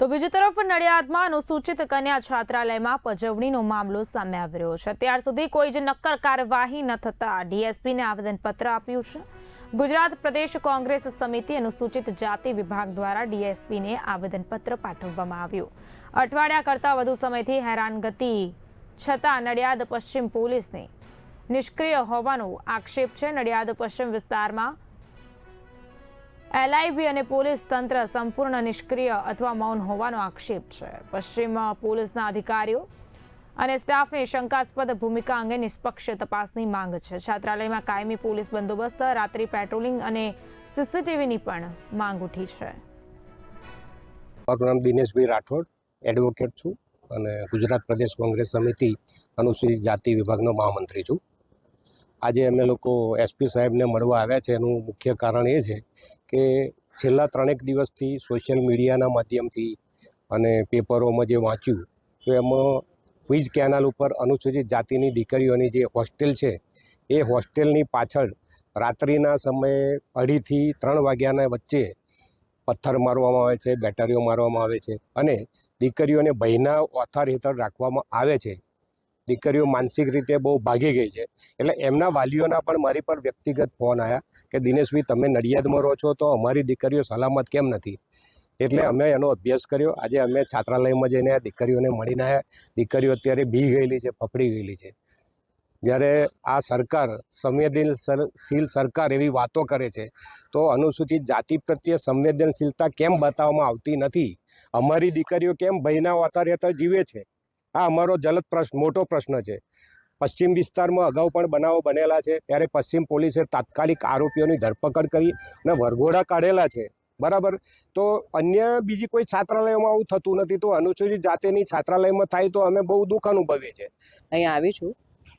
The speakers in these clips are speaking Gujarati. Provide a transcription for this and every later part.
તો બીજી તરફ નડિયાદમાં અનુસૂચિત કન્યા છાત્રાલયમાં પજવણીનો મામલો સામે આવી રહ્યો છે. અત્યાર સુધી કોઈ જ નક્કર કાર્યવાહી ન થતા ડીએસપીને આવેદનપત્ર આપ્યું છે. ગુજરાત પ્રદેશ કોંગ્રેસ સમિતિ અનુસૂચિત જાતિ વિભાગ દ્વારા ડીએસપીને આવેદનપત્ર પાઠવવામાં આવ્યું. અઠવાડિયા કરતાં વધુ સમયથી હેરાનગતિ છતાં નડિયાદ પશ્ચિમ પોલીસને નિષ્ક્રિય હોવાનો આક્ષેપ છે. નડિયાદ પશ્ચિમ વિસ્તારમાં એલઆઈબી અને પોલીસ તંત્ર સંપૂર્ણ નિષ્ક્રિય અથવા મૌન હોવાનો આક્ષેપ છે. પશ્ચિમ પોલીસના અધિકારીઓ અને સ્ટાફની શંકાસ્પદ ભૂમિકા અંગે નિષ્પક્ષ તપાસની માંગ છે. છાત્રાલયમાં કાયમી પોલીસ બંદોબસ્ત, રાત્રિ પેટ્રોલિંગ અને સીસીટીવીની પણ માંગ ઉઠી છે. નામ દિનેશભાઈ રાઠોડ એડવોકેટ છું અને ગુજરાત પ્રદેશ કોંગ્રેસ સમિતિ અનુસૂચિત જાતિ વિભાગનો મહામંત્રી છું. આજે અમે લોકો એસપી સાહેબને મળવા આવ્યા છે. એનું મુખ્ય કારણ એ છે કે છેલ્લા ત્રણેક દિવસથી સોશિયલ મીડિયાના માધ્યમથી અને પેપરોમાં જે વાંચ્યું, તો એમાં ક્વિઝ કેનાલ ઉપર અનુસૂચિત જાતિની દીકરીઓની જે હોસ્ટેલ છે, એ હોસ્ટેલની પાછળ રાત્રિના સમયે અઢીથી ત્રણ વાગ્યાના વચ્ચે પથ્થર મારવામાં આવે છે, બેટરીઓ મારવામાં આવે છે અને દીકરીઓને ભયના ઓથાર હેઠળ રાખવામાં આવે છે. દીકરીઓ માનસિક રીતે બહુ ભાગી ગઈ છે. એટલે એમના વાલીઓના પણ મારી પર વ્યક્તિગત ફોન આવ્યા કે દિનેશભાઈ તમે નડિયાદમાં રહો છો તો અમારી દીકરીઓ સલામત કેમ નથી? એટલે અમે એનો અભ્યાસ કર્યો. આજે અમે છાત્રાલયમાં જઈને દીકરીઓને મળીને આવ્યા દીકરીઓ અત્યારે બી ગયેલી છે, ફફડી ગયેલી છે. જ્યારે આ સરકાર, સંવેદનશીલ સરકાર એવી વાતો કરે છે, તો અનુસૂચિત જાતિ પ્રત્યે સંવેદનશીલતા કેમ બતાવવામાં આવતી નથી? અમારી દીકરીઓ કેમ ભયના હેઠળ જીવે છે? આ અમારો જલદ પ્રશ્ન મોટો પ્રશ્ન છે. પશ્ચિમ વિસ્તારમાં અગાઉ પણ બનાવો બનેલા છે, ત્યારે પશ્ચિમ પોલીસે તાત્કાલિક આરોપીઓની ધરપકડ કરી અને વરઘોડા કાઢેલા છે. બરાબર? તો અન્ય બીજી કોઈ છાત્રાલયોમાં આવું થતું નથી, તો અનુસૂચિત જાતિની છાત્રાલયમાં થાય તો અમે બહુ દુઃખ અનુભવીએ છીએ. અહીંયા આવી છું.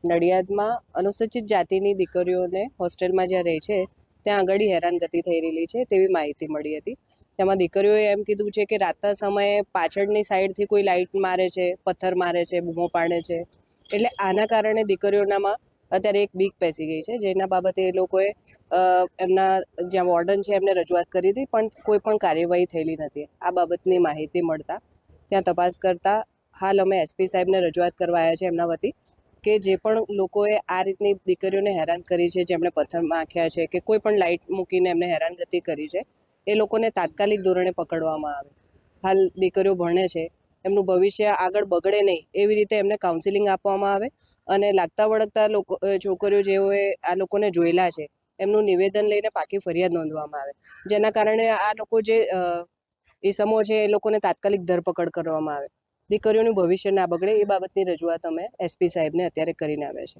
નડિયાદમાં અનુસૂચિત જાતિની દીકરીઓને હોસ્ટેલમાં જ્યાં રહે છે, ત્યાં આગળ હેરાનગતિ થઈ રહેલી છે, તેવી માહિતી મળી હતી. તેમાં દીકરીઓએ એમ કીધું છે કે રાતના સમયે પાછળની સાઈડથી કોઈ લાઇટ મારે છે, પથ્થર મારે છે, બૂમો પાડે છે. એટલે આના કારણે દીકરીઓનામાં અત્યારે એક બીક પેસી ગઈ છે. જેના બાબતે એ લોકોએ એમના જ્યાં વોર્ડન છે એમને રજૂઆત કરી હતી, પણ કોઈ પણ કાર્યવાહી થયેલી નથી. આ બાબતની માહિતી મળતા ત્યાં તપાસ કરતા હાલ અમે એસપી સાહેબને રજૂઆત કરવા આવ્યા છે એમના વતી કે જે પણ લોકોએ આ રીતની દીકરીઓને હેરાન કરી છે, જેમણે પથ્થર માખ્યા છે, કે કોઈ પણ લાઇટ મૂકીને એમને હેરાનગતિ કરી છે એ લોકોને તાત્કાલિક ધોરણે પકડવામાં આવે. હાલ દીકરીઓ ભણે છે. એમનું ભવિષ્ય આગળ બગડે નહીં. એવી રીતે એમને કાઉન્સિલિંગ આપવામાં આવે અને લાગતા વળગતા લોકો છોકરીઓ જેઓએ આ લોકોને જોયેલા છે, એમનું નિવેદન લઈને પાકી ફરિયાદ નોંધવામાં આવે. જેના કારણે આ લોકો જે ઈસમો છે, એ લોકોને તાત્કાલિક ધરપકડ કરવામાં આવે. દીકરીઓનું ભવિષ્ય ના બગડે એ બાબતની રજૂઆત અમે એસપી સાહેબને અત્યારે કરીને આવ્યા છે